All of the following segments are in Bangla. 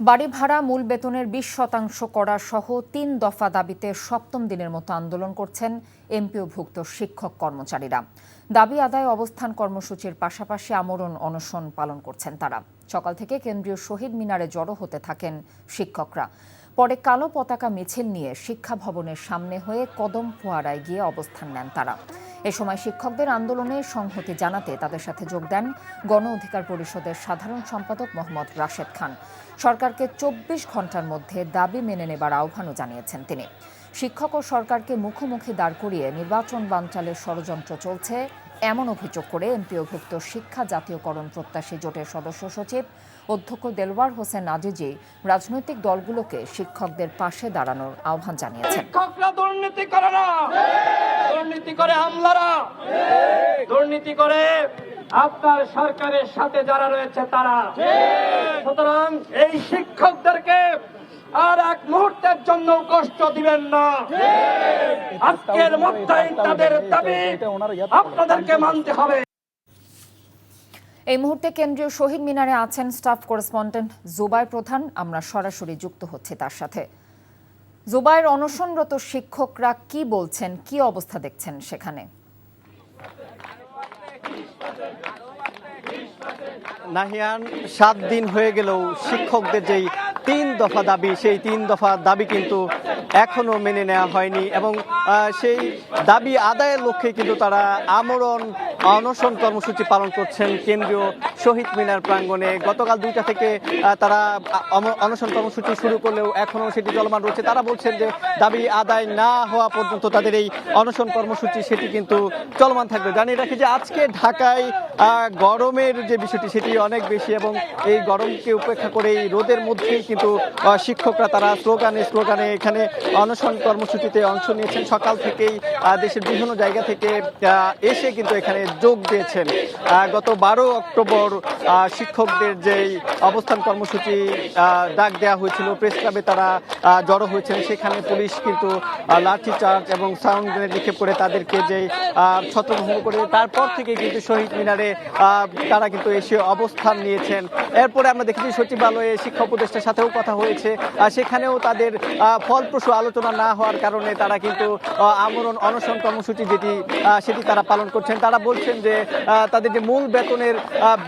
বাড়ি ভাড়া মূল বেতনের বিশ শতাংশ করা সহ তিন দফা দাবিতে সপ্তম দিনের মতো আন্দোলন করছেন এমপিওভুক্ত শিক্ষক কর্মচারীরা। দাবি আদায় অবস্থান কর্মসূচির পাশাপাশি আমরণ অনশন পালন করছেন তারা। সকাল থেকে কেন্দ্রীয় শহীদ মিনারে জড়ো হতে থাকেন শিক্ষকরা। পরে কালো পতাকা মিছিল নিয়ে শিক্ষা ভবনের সামনে হয়ে কদম ফোয়ারায় গিয়ে অবস্থান নেন তারা। এ সময় শিক্ষকদের আন্দোলনে সংহতি জানাতে তাদের সাথে যোগ দেন গণ অধিকার পরিষদের সাধারণ সম্পাদক মোহাম্মদ রাশেদ খান। সরকারকে চব্বিশ ঘণ্টার মধ্যে দাবি মেনে নেবার আহ্বানও জানিয়েছেন তিনি। শিক্ষক ও সরকারকে মুখোমুখি দাঁড় করিয়ে নির্বাচন বানচালের ষড়যন্ত্র চলছে এমন অভিযোগ করে এমপিওভুক্ত শিক্ষা জাতীয়করণ প্রত্যাশী জোটের সদস্য সচিব অধ্যক্ষ দেলওয়ার হোসেন আজিজি রাজনৈতিক দলগুলোকে শিক্ষকদের পাশে দাঁড়ানোর আহ্বান জানিয়েছেন। শিক্ষকরা দুর্নীতি করে না। দুর্নীতি করে আমলারা দুর্নীতি করে আপনার সরকারের সাথে যারা রয়েছে তারা। সুতরাং এই শিক্ষকদেরকে আর এক মুহূর্তের জন্য কষ্ট দিবেন না। আজকের মধ্যেই তাদের দাবি। আপনাদেরকে মানতে হবে। এই মুহূর্তে কেন্দ্রীয় শহীদ মিনারে আছেন স্টাফ করেসপন্ডেন্ট জুবাইর প্রধান। আমরা সরাসরি যুক্ত হচ্ছি তার সাথে। জুবাইর অনশনরত শিক্ষকরা কি বলছেন কি অবস্থা দেখছেন সেখানে? নাহিয়ান সাত দিন হয়ে গেলেও শিক্ষকদের যেই তিন দফা দাবি, সেই তিন দফা দাবি কিন্তু এখনও মেনে নেওয়া হয়নি এবং সেই দাবি আদায়ের লক্ষ্যে কিন্তু তারা আমরণ অনশন কর্মসূচি পালন করছেন কেন্দ্রীয় শহীদ মিনার প্রাঙ্গণে। গতকাল দুইটা থেকে তারা অনশন কর্মসূচি শুরু করলেও এখনও সেটি চলমান রয়েছে। তারা বলছেন যে দাবি আদায় না হওয়া পর্যন্ত তাদের এই অনশন কর্মসূচি, সেটি কিন্তু চলমান থাকবে। জানিয়ে রাখি যে আজকে ঢাকায় গরমের যে বিষয়টি, সেটি অনেক বেশি এবং এই গরমকে উপেক্ষা করে এই রোদের মধ্যেই কিন্তু শিক্ষকরা তারা স্লোগানে স্লোগানে এখানে অনশন কর্মসূচিতে অংশ নিয়েছেন। সকাল থেকেই দেশের বিভিন্ন জায়গা থেকে এসে কিন্তু এখানে যোগ দিয়েছেন। গত বারো অক্টোবর শিক্ষকদের যেই অবস্থান কর্মসূচি ডাক দেওয়া হয়েছিল প্রেস ক্লাবে তারা জড়ো হয়েছেন। সেখানে পুলিশ কিন্তু আহ, লাঠি চার্জ এবং সাউন্ড গ্রেনেড নিক্ষেপ করে তাদেরকে যে ছত্রভঙ্গ করে তারপর থেকে কিন্তু শহীদ মিনারে তারা কিন্তু এসে অবস্থান নিয়েছেন। এরপরে আমরা দেখেছি সচিবালয়ে শিক্ষা উপদেষ্টার সাথেও কথা হয়েছে। সেখানেও তাদের ফলপ্রসূ আলোচনা না হওয়ার কারণে তারা কিন্তু আমরণ অনশন কর্মসূচি যেটি সেটি তারা পালন করছেন। তারা বলছেন যে তাদের যে মূল বেতনের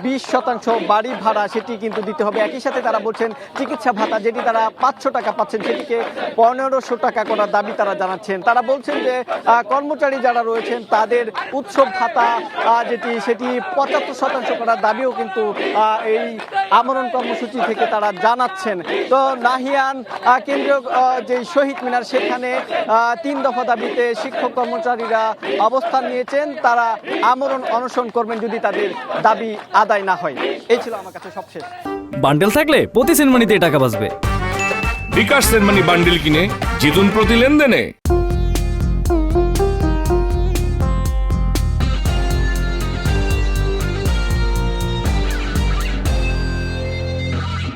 বিশ শতাংশ বাড়ি ভাড়া, সেটি কিন্তু দিতে হবে। একই সাথে তারা বলছেন, চিকিৎসা ভাতা যেটি তারা পাঁচশো টাকা পাচ্ছেন, সেটিকে পনেরোশো টাকা করার দাবি তারা জানাচ্ছেন। তারা বলছেন যে কর্মচারী যারা রয়েছেন, তাদের উৎসব ভাতা যেটি, সেটি পঁচাত্তর শতাংশ করার দাবিও কিন্তু এই আমরণ কর্মসূচি থেকে তারা জানাচ্ছেন। তো নাহিয়ান কেন্দ্রীয় যে শহীদ মিনার, সেখানে তিন দফা দাবিতে শিক্ষক কর্মচারীরা অবস্থান নিয়েছেন। তারা আমরণ অনশন করবেন যদি তাদের দাবি আদায় না হয়। এই ছিল আমার কাছে সবশেষ। বান্ডেল থাকলে প্রতি সেনমানিতে টাকা বাঁচবে। বিকাশ সেনমানি বান্ডেল কিনে জিতুন প্রতি লেনদেনে।